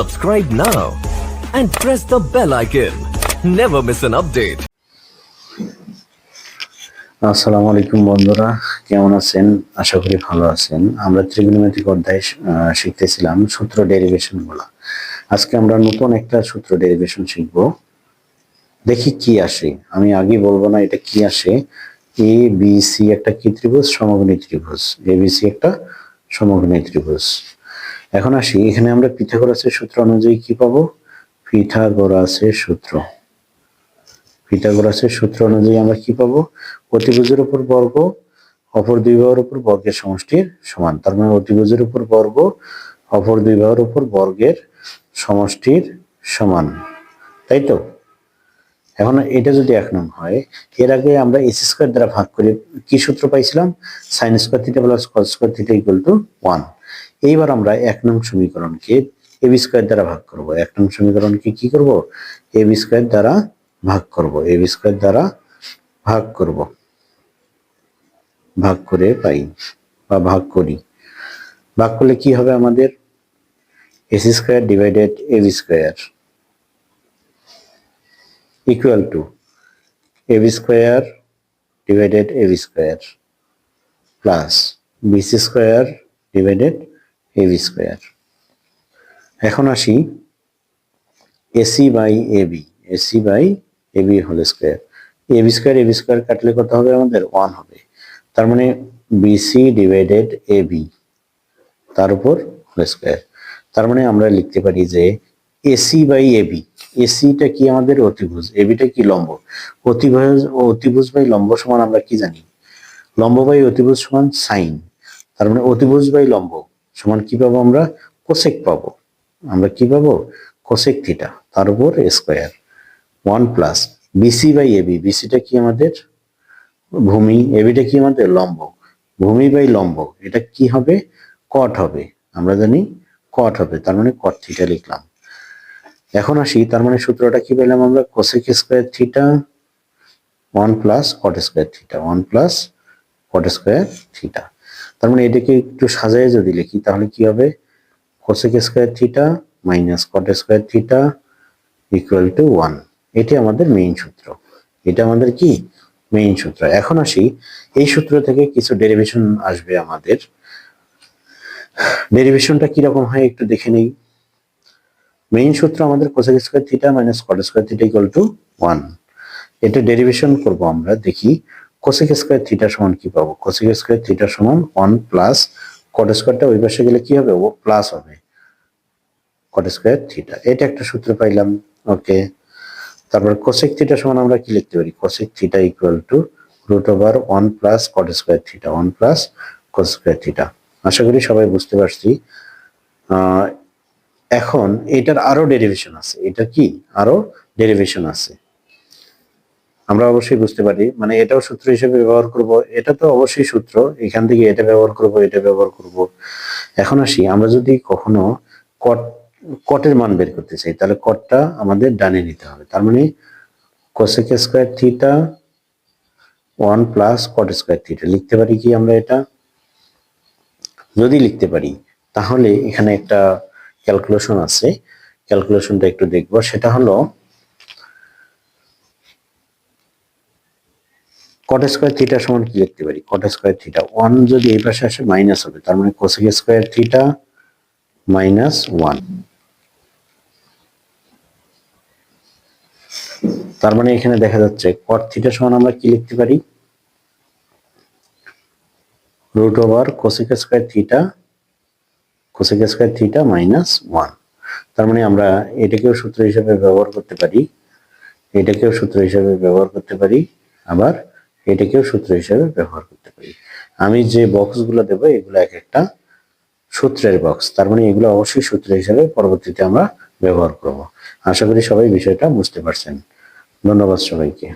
Subscribe now and press the bell icon. Never miss an update. আসসালামু আলাইকুম বন্ধুরা, কেমন আছেন? আশা করি ভালো আছেন। আমরা ত্রিগুণমিতিক অধ্যায় শিখতেছিলাম সূত্র ডেরিভেশনগুলা আজকে আমরা নতুন একটা সূত্র ডেরিভেশন শিখব। দেখি কি আসে। আমি আগে বলব না, এটা কি আসে? এ বি সি একটা কি ত্রিভুজ, সমগ্রী ত্রিভুজ। এ বি সি একটা সমগ্রী ত্রিভুজ। এখন আসি, এখানে আমরা পিথাগোরাসের সূত্র অনুযায়ী কি পাবো? পিথাগোরাসের সূত্র। পিথাগোরাসের সূত্র অনুযায়ী আমরা কি পাবো? অতিভুজের উপর বর্গ, অপর দুই বাহুর উপর বর্গের সমষ্টির সমান। তার মানে অতিভুজের উপর বর্গ, অপর দুই বাহুর উপর বর্গের সমষ্টির সমান। তাই তো? এখন এটা যদি এক নং হয়, এর আগে আমরা এস স্কোয়ার দ্বারা ভাগ করে কি সূত্র পাইছিলাম? Sine square theta plus cos square theta equal to one. এইবার আমরা এক নং সমীকরণকে এ বি স্কোয়ার দ্বারা ভাগ করব। এক নং সমীকরণকে কি করব? এ বি স্কোয়ার দ্বারা ভাগ করব। এ বি স্কোয়ার দ্বারা ভাগ করব। ভাগ করে পাই বা ভাগ করি। ভাগ করলে কি হবে আমাদের? S square divided A B square equal to A B square divided A B square plus BC square divided A B square এখন আসি AC by A B AC by A B whole square A B square A B square কাটলে কত হবে আমাদের? One হবে। তার মানে BC divided A B তার উপর হোল স্কোয়ার তার মানে আমরা লিখতে পারি যে এসি বাই এ এবি এসিটা কি আমাদের অতিভুজ? এবিটা কি লম্ব? অতিভুজ অতিভুজ বাই লম্ব সমান আমরা কি জানি? লম্ব বাই অতিভুজ সমান সাইন তার মানে অতিভুজ বাই লম্ব সমান কি পাবো আমরা? কোসেক পাবো। আমরা কি পাবো? কোসেক থিটা, তার উপর square. One plus BC by AB বিসিটা কি আমাদের? ভূমি এবিটা কি আমাদের? লম্ব। ভূমি বাই লম্ব, এটা কি হবে? কট হবে। আমরা জানি কট হবে, তার মানে কট থিটা লিখলাম। এখন আসি, তার মানে সূত্রটা কি পেলাম আমরা? Cosec square theta, one plus cot square theta, one plus cot square theta. তার মানে এটাকে একটু সাজায় যদি লিখি, তাহলে কি হবে? Cosec square theta minus cot square theta equal to one এটি আমাদের মেইন সূত্র। এটা আমাদের কি? মেইন সূত্র। এখন আসি, এই সূত্র থেকে কিছু ডেরিভেশন আসবে আমাদের। ডেরিভেশনটা কীরকম হয় একটু দেখে নেই। মেইন সূত্র আমাদের cosec square theta minus cot square theta equal to one এটা ডেরিভেশন করব আমরা, দেখি। কোসেক স্কোয়ার থিটা সমান কি পাবো? কোসেক স্কোয়ার থিটা সমান ওয়ান প্লাস কট স্কোয়ারটা ওই পাশে গেলে কি হবে? ও প্লাস হবে। কট স্কোয়ার থিটা এটা একটা সূত্র পাইলাম। ওকে তারপর কোসেক থিটা সমান আমরা কি লিখতে পারি? Cosec theta equal to root over one plus cot square theta one plus cot square theta আশা করি সবাই বুঝতে পারছি। এখন এটার আরও ডেরিভেশন আছে। এটা কি? আরও ডেরিভেশন আছে। আমরা অবশ্যই বুঝতে পারি। মানে এটাও সূত্র হিসেবে ব্যবহার করব। এটা তো অবশ্যই সূত্র। এখান থেকে এটা ব্যবহার করব, এটা ব্যবহার করব। এখন আসি, আমরা যদি কখনো কট কটের মান বের করতে চাই, তাহলে কটটা আমাদের ডানে নিতে হবে। তার মানে cosec square theta one plus cot square theta লিখতে পারি কি আমরা এটা? যদি লিখতে পারি, তাহলে এখানে একটা ক্যালকুলেশন আছে। ক্যালকুলেশনটা একটু দেখব। সেটা হলো কট স্কোয়ার থিটা সমান কি লিখতে পারি? কট স্কোয়ার থিটা ওয়ান যদি এই পাশে আসে মাইনাস হবে। তার মানে cosec square theta minus one তার মানে এখানে দেখা যাচ্ছে কট থিটা সমান আমরা কি লিখতে পারি? Root over cosec square theta cosec square theta minus one তার মানে আমরা এটাকেও সূত্র হিসেবে ব্যবহার করতে পারি। এটাকেও সূত্র হিসেবে ব্যবহার করতে পারি। আবার এটাকেও সূত্র হিসেবে ব্যবহার করতে পারি। আমি যে বক্সগুলো দেব, এগুলো এক একটা সূত্রের বক্স তার মানে এগুলো অবশ্যই সূত্র হিসেবে পরবর্তীতে আমরা ব্যবহার করব। আশা করি সবাই বিষয়টা বুঝতে পারছেন। ধন্যবাদ সবাইকে।